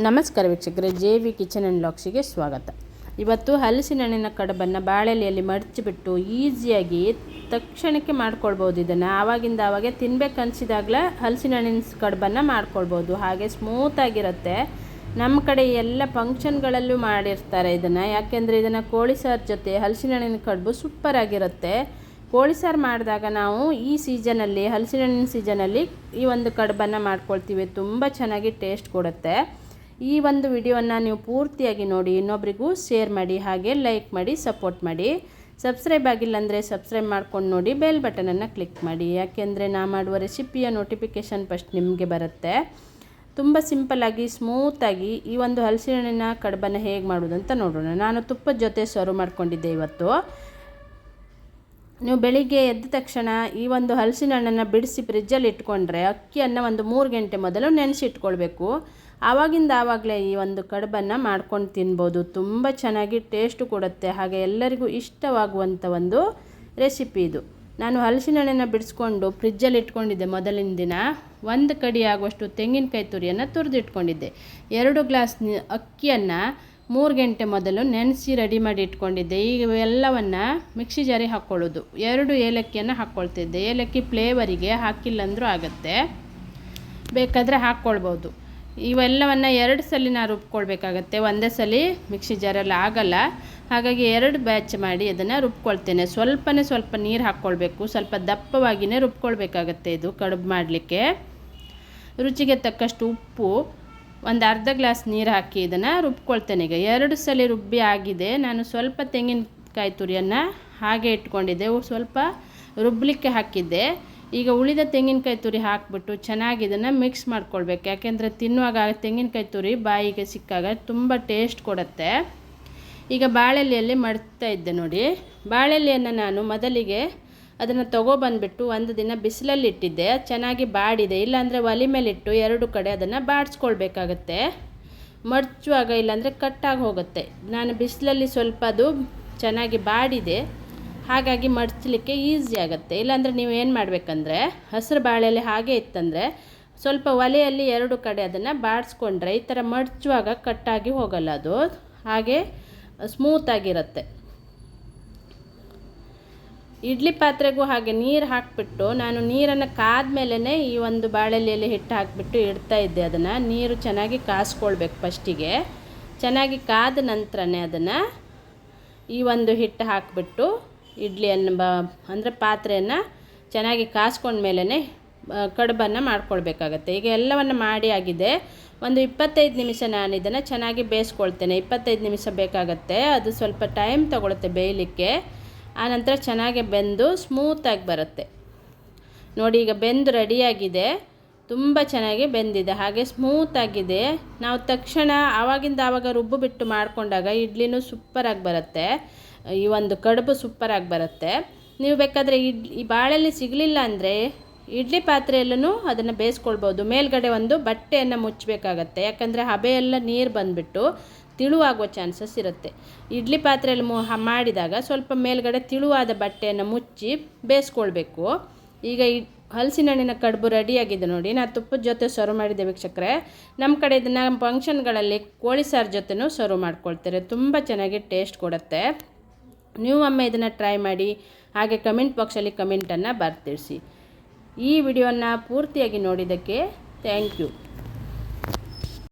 ನಮಸ್ಕಾರ ವೀಕ್ಷಕರೇ, J V kitchen and ಲಾಕ್ಸಿಗೆ ಸ್ವಾಗತ. ಇವತ್ತು ಹಲಸಿನ ಹಣ್ಣಿನ ಕಡುಬನ್ನು ಬಾಳೆಲೆಯಲ್ಲಿ ಮಡಚಿಬಿಟ್ಟು ಈಸಿಯಾಗಿ ತಕ್ಷಣಕ್ಕೆ ಮಾಡ್ಕೊಳ್ಬೋದು ಇದನ್ನು. ಆವಾಗಿಂದ ಆವಾಗೆ ತಿನ್ಬೇಕು ಅನಿಸಿದಾಗಲೇ ಹಲಸಿನ ಹಣ್ಣಿನ ಕಡುಬನ್ನು ಮಾಡ್ಕೊಳ್ಬೋದು. ಹಾಗೆ ಸ್ಮೂತಾಗಿರುತ್ತೆ ನಮ್ಮ ಕಡೆ ಎಲ್ಲ ಫಂಕ್ಷನ್ಗಳಲ್ಲೂ ಮಾಡಿರ್ತಾರೆ ಇದನ್ನು. ಯಾಕೆಂದರೆ ಇದನ್ನು ಕೋಳಿ ಸಾರು ಜೊತೆ ಹಲಸಿನ ಹಣ್ಣಿನ ಕಡುಬು ಸೂಪರಾಗಿರುತ್ತೆ ಕೋಳಿ ಸಾರು ಮಾಡಿದಾಗ ನಾವು ಈ ಸೀಸನಲ್ಲಿ, ಹಲಸಿನ ಹಣ್ಣಿನ ಸೀಸನಲ್ಲಿ ಈ ಒಂದು ಕಡುಬನ್ನು ಮಾಡ್ಕೊಳ್ತೀವಿ. ತುಂಬ ಚೆನ್ನಾಗಿ ಟೇಸ್ಟ್ ಕೊಡುತ್ತೆ. ಈ ಒಂದು ವಿಡಿಯೋವನ್ನು ನೀವು ಪೂರ್ತಿಯಾಗಿ ನೋಡಿ, ಇನ್ನೊಬ್ರಿಗೂ ಶೇರ್ ಮಾಡಿ, ಹಾಗೆ ಲೈಕ್ ಮಾಡಿ ಸಪೋರ್ಟ್ ಮಾಡಿ. ಸಬ್ಸ್ಕ್ರೈಬ್ ಆಗಿಲ್ಲ ಅಂದರೆ ಸಬ್ಸ್ಕ್ರೈಬ್ ಮಾಡ್ಕೊಂಡು ನೋಡಿ ಬೆಲ್ ಬಟನನ್ನು ಕ್ಲಿಕ್ ಮಾಡಿ. ಯಾಕೆಂದರೆ ನಾ ಮಾಡುವ ರೆಸಿಪಿಯ ನೋಟಿಫಿಕೇಷನ್ ಫಸ್ಟ್ ನಿಮಗೆ ಬರುತ್ತೆ. ತುಂಬ ಸಿಂಪಲ್ಲಾಗಿ ಸ್ಮೂತಾಗಿ ಈ ಒಂದು ಹಲಸಿನ ಕಡಬನ್ನು ಹೇಗೆ ಮಾಡೋದು ಅಂತ ನೋಡೋಣ. ನಾನು ತುಪ್ಪದ ಜೊತೆ ಸರ್ವ್ ಮಾಡ್ಕೊಂಡಿದ್ದೆ ಇವತ್ತು. ನೀವು ಬೆಳಿಗ್ಗೆ ಎದ್ದ ತಕ್ಷಣ ಈ ಒಂದು ಹಲಸಿನ ಹಣ್ಣನ್ನು ಬಿಡಿಸಿ ಫ್ರಿಜ್ಜಲ್ಲಿ ಇಟ್ಕೊಂಡ್ರೆ ಅಕ್ಕಿಯನ್ನು ಒಂದು ಮೂರು ಗಂಟೆ ಮೊದಲು ನೆನೆಸಿ ಇಟ್ಕೊಳ್ಬೇಕು ಆವಾಗಿಂದ ಆವಾಗಲೇ ಈ ಒಂದು ಕಡುಬನ್ನು ಮಾಡ್ಕೊಂಡು ತಿನ್ಬೋದು. ತುಂಬ ಚೆನ್ನಾಗಿ ಟೇಸ್ಟು ಕೊಡುತ್ತೆ. ಹಾಗೆ ಎಲ್ಲರಿಗೂ ಇಷ್ಟವಾಗುವಂಥ ಒಂದು ರೆಸಿಪಿ ಇದು. ನಾನು ಹಲಸಿನ ಹಣ್ಣನ್ನು ಬಿಡಿಸ್ಕೊಂಡು ಫ್ರಿಜ್ಜಲ್ಲಿ ಇಟ್ಕೊಂಡಿದ್ದೆ ಮೊದಲಿನ ದಿನ. ಒಂದು ಕಡಿ ಆಗುವಷ್ಟು ತೆಂಗಿನಕಾಯಿ ತುರಿಯನ್ನು ತುರಿದಿಟ್ಕೊಂಡಿದ್ದೆ. ಎರಡು ಗ್ಲಾಸ್ ಅಕ್ಕಿಯನ್ನು ಮೂರು ಗಂಟೆ ಮೊದಲು ನೆನೆಸಿ ರೆಡಿ ಮಾಡಿ ಇಟ್ಕೊಂಡಿದ್ದೆ. ಈಗ ಎಲ್ಲವನ್ನು ಮಿಕ್ಸಿ ಜಾರಿ ಹಾಕ್ಕೊಳ್ಳೋದು ಎರಡು ಏಲಕ್ಕಿಯನ್ನು ಹಾಕ್ಕೊಳ್ತಿದ್ದೆ ಏಲಕ್ಕಿ ಫ್ಲೇವರಿಗೆ ಹಾಕಿಲ್ಲ ಅಂದರೂ ಆಗುತ್ತೆ. ಬೇಕಾದರೆ ಹಾಕ್ಕೊಳ್ಬೋದು ಇವೆಲ್ಲವನ್ನು ಎರಡು ಸಲ ನಾವು ರುಬ್ಕೊಳ್ಬೇಕಾಗತ್ತೆ. ಒಂದೇ ಸಲ ಮಿಕ್ಸಿ ಜಾರಲ್ಲಿ ಆಗಲ್ಲ. ಹಾಗಾಗಿ ಎರಡು ಬ್ಯಾಚ್ ಮಾಡಿ ಅದನ್ನು ರುಬ್ಕೊಳ್ತೇನೆ. ಸ್ವಲ್ಪನೇ ಸ್ವಲ್ಪ ನೀರು ಹಾಕ್ಕೊಳ್ಬೇಕು. ಸ್ವಲ್ಪ ದಪ್ಪವಾಗಿಯೇ ರುಬ್ಕೊಳ್ಬೇಕಾಗತ್ತೆ ಇದು ಕಡುಬು ಮಾಡಲಿಕ್ಕೆ. ರುಚಿಗೆ ತಕ್ಕಷ್ಟು ಉಪ್ಪು, ಒಂದು ಅರ್ಧ ಗ್ಲಾಸ್ ನೀರು ಹಾಕಿ ಇದನ್ನು ರುಬ್ಕೊಳ್ತೇನೆ ಈಗ. ಎರಡು ಸಲ ರುಬ್ಬಿ ಆಗಿದೆ. ನಾನು ಸ್ವಲ್ಪ ತೆಂಗಿನಕಾಯಿ ತುರಿಯನ್ನು ಹಾಗೆ ಇಟ್ಕೊಂಡಿದ್ದೆ. ಸ್ವಲ್ಪ ರುಬ್ಬಲಿಕ್ಕೆ ಹಾಕಿದ್ದೆ. ಈಗ ಉಳಿದ ತೆಂಗಿನಕಾಯಿ ತುರಿ ಹಾಕಿಬಿಟ್ಟು ಚೆನ್ನಾಗಿ ಇದನ್ನು ಮಿಕ್ಸ್ ಮಾಡ್ಕೊಳ್ಬೇಕು. ಯಾಕೆಂದರೆ ತಿನ್ನುವಾಗ ತೆಂಗಿನಕಾಯಿ ತುರಿ ಬಾಯಿಗೆ ಸಿಕ್ಕಾಗ ತುಂಬ ಟೇಸ್ಟ್ ಕೊಡುತ್ತೆ. ಈಗ ಬಾಳೆಲೆಯಲ್ಲಿ ಮಡ್ತಾ ಇದ್ದೆ ನೋಡಿ. ಬಾಳೆಲೆಯನ್ನು ನಾನು ಮೊದಲಿಗೆ ಅದನ್ನು ತೊಗೊಬಂದ್ಬಿಟ್ಟು ಒಂದು ದಿನ ಬಿಸಿಲಲ್ಲಿ ಇಟ್ಟಿದ್ದೆ. ಚೆನ್ನಾಗಿ ಬಾಡಿದೆ. ಇಲ್ಲಾಂದರೆ ಒಲೆ ಮೇಲಿಟ್ಟು ಎರಡು ಕಡೆ ಅದನ್ನು ಬಾಡಿಸ್ಕೊಳ್ಬೇಕಾಗತ್ತೆ. ಮಡ್ಚುವಾಗ ಇಲ್ಲಾಂದರೆ ಕಟ್ಟಾಗಿ ಹೋಗುತ್ತೆ. ನಾನು ಬಿಸಿಲಲ್ಲಿ ಸ್ವಲ್ಪ ಅದು ಚೆನ್ನಾಗಿ ಬಾಡಿದೆ. ಹಾಗಾಗಿ ಮಡಚಲಿಕ್ಕೆ ಈಸಿ ಆಗುತ್ತೆ. ಇಲ್ಲಾಂದರೆ ನೀವು ಏನು ಮಾಡಬೇಕಂದ್ರೆ, ಹಸಿರು ಬಾಳೆಲೆ ಹಾಗೆ ಇತ್ತಂದರೆ, ಸ್ವಲ್ಪ ಒಲೆಯಲ್ಲಿ ಎರಡು ಕಡೆ ಅದನ್ನು ಬಾಡಿಸ್ಕೊಂಡ್ರೆ ಈ ಥರ ಮಡ್ಚುವಾಗ ಕಟ್ಟಾಗಿ ಹೋಗಲ್ಲ ಅದು. ಹಾಗೆ ಸ್ಮೂತಾಗಿರುತ್ತೆ ಇಡ್ಲಿ ಪಾತ್ರೆಗೂ ಹಾಗೆ ನೀರು ಹಾಕಿಬಿಟ್ಟು, ನಾನು ನೀರನ್ನು ಕಾದ ಮೇಲೇ ಈ ಒಂದು ಬಾಳೆಲೆಯಲ್ಲಿ ಹಿಟ್ಟು ಹಾಕಿಬಿಟ್ಟು ಇಡ್ತಾ ಇದ್ದೆ ಅದನ್ನು. ನೀರು ಚೆನ್ನಾಗಿ ಕಾಸ್ಕೊಳ್ಬೇಕು ಫಸ್ಟಿಗೆ ಚೆನ್ನಾಗಿ ಕಾದ ನಂತರನೇ ಅದನ್ನು ಈ ಒಂದು ಹಿಟ್ಟು ಹಾಕಿಬಿಟ್ಟು ಇಡ್ಲಿಯನ್ನು ಬ, ಅಂದರೆ ಪಾತ್ರೆಯನ್ನು ಚೆನ್ನಾಗಿ ಕಾಸ್ಕೊಂಡ್ಮೇಲೇ ಕಡುಬನ್ನು ಮಾಡ್ಕೊಳ್ಬೇಕಾಗತ್ತೆ. ಈಗ ಎಲ್ಲವನ್ನು ಮಾಡಿ ಆಗಿದೆ. ಒಂದು ಇಪ್ಪತ್ತೈದು ನಿಮಿಷ ನಾನು ಇದನ್ನು ಚೆನ್ನಾಗಿ ಬೇಯಿಸ್ಕೊಳ್ತೇನೆ. ಇಪ್ಪತ್ತೈದು ನಿಮಿಷ ಬೇಕಾಗತ್ತೆ. ಅದು ಸ್ವಲ್ಪ ಟೈಮ್ ತಗೊಳುತ್ತೆ ಬೇಯಲಿಕ್ಕೆ. ಆನಂತರ ಚೆನ್ನಾಗಿ ಬೆಂದು ಸ್ಮೂತಾಗಿ ಬರುತ್ತೆ. ನೋಡಿ, ಈಗ ಬೆಂದು ರೆಡಿಯಾಗಿದೆ ತುಂಬ ಚೆನ್ನಾಗಿ ಬೆಂದಿದೆ. ಹಾಗೆ ಸ್ಮೂತಾಗಿದೆ ನಾವು ತಕ್ಷಣ ಆವಾಗಿಂದ ಆವಾಗ ರುಬ್ಬು ಬಿಟ್ಟು ಮಾಡಿಕೊಂಡಾಗ ಇಡ್ಲಿನೂ ಸೂಪರಾಗಿ ಬರುತ್ತೆ. ಈ ಒಂದು ಕಡುಬು ಸೂಪರಾಗಿ ಬರುತ್ತೆ. ನೀವು ಬೇಕಾದರೆ ಇಡ್ಲಿ ಈ ಬಾಳೆಲ್ಲಿ ಸಿಗಲಿಲ್ಲ ಅಂದರೆ ಇಡ್ಲಿ ಪಾತ್ರೆಯಲ್ಲೂ ಅದನ್ನು ಬೇಯಿಸ್ಕೊಳ್ಬೋದು. ಮೇಲ್ಗಡೆ ಒಂದು ಬಟ್ಟೆಯನ್ನು ಮುಚ್ಚಬೇಕಾಗತ್ತೆ. ಯಾಕಂದರೆ ಹಬೆಯೆಲ್ಲ ನೀರು ಬಂದುಬಿಟ್ಟು ತಿಳುವಾಗುವ ಚಾನ್ಸಸ್ ಇರುತ್ತೆ. ಇಡ್ಲಿ ಪಾತ್ರೆಯಲ್ಲಿ ಮು ಮಾಡಿದಾಗ ಸ್ವಲ್ಪ ಮೇಲ್ಗಡೆ ತಿಳುವಾದ ಬಟ್ಟೆಯನ್ನು ಮುಚ್ಚಿ ಬೇಯಿಸ್ಕೊಳ್ಬೇಕು. ಈಗ ಈ ಹಲಸಿನ ಹಣ್ಣಿನ ಕಡುಬು ರೆಡಿಯಾಗಿದೆ ನೋಡಿ. ನಾನು ತುಪ್ಪದ ಜೊತೆ ಸರ್ವ್ ಮಾಡಿದ್ದೆ ವೀಕ್ಷಕರೆ. ನಮ್ಮ ಕಡೆ ಇದನ್ನು ಫಂಕ್ಷನ್ಗಳಲ್ಲಿ ಕೋಳಿ ಸಾರು ಜೊತೆನೂ ಸರ್ವ್ ಮಾಡ್ಕೊಳ್ತಾರೆ. ತುಂಬ ಚೆನ್ನಾಗಿ ಟೇಸ್ಟ್ ಕೊಡುತ್ತೆ. ನೀವು ಒಮ್ಮೆ ಇದನ್ನು ಟ್ರೈ ಮಾಡಿ, ಹಾಗೆ ಕಮೆಂಟ್ ಬಾಕ್ಸಲ್ಲಿ ಕಮೆಂಟನ್ನು ಬರ್ತಿರಿಸಿ. ಈ ವಿಡಿಯೋನ ಪೂರ್ತಿಯಾಗಿ ನೋಡಿದ್ದಕ್ಕೆ ಥ್ಯಾಂಕ್ ಯು